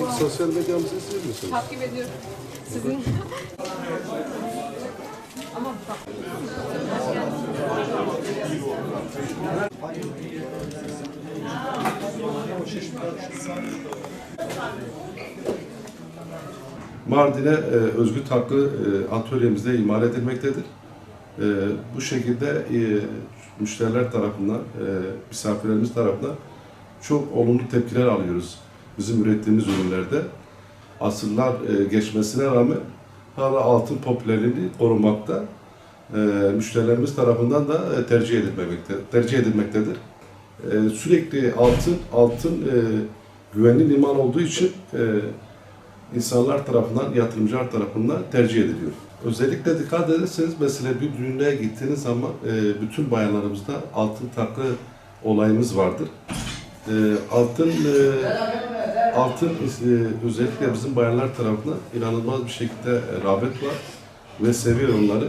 İlk sosyal medyamızı siz misiniz? Takip ediyorum. Sizin Mardin'e e, özgü takı e, atölyemizde imal edilmektedir. E, bu şekilde müşteriler tarafından, misafirlerimiz tarafından çok olumlu tepkiler alıyoruz bizim ürettiğimiz ürünlerde. Asırlar geçmesine rağmen hala altın popülerliğini korumakta. E, müşterilerimiz tarafından da e, tercih edilmekte, tercih edilmektedir. E, sürekli altın altın e, güvenli liman olduğu için insanlar tarafından, yatırımcılar tarafından tercih ediliyor. Özellikle dikkat ederseniz mesela bir düğüne gittiğiniz zaman bütün bayanlarımızda altın takı olayımız vardır. Altın altın özellikle bizim bayanlar tarafından inanılmaz bir şekilde rağbet var ve seviyor onları.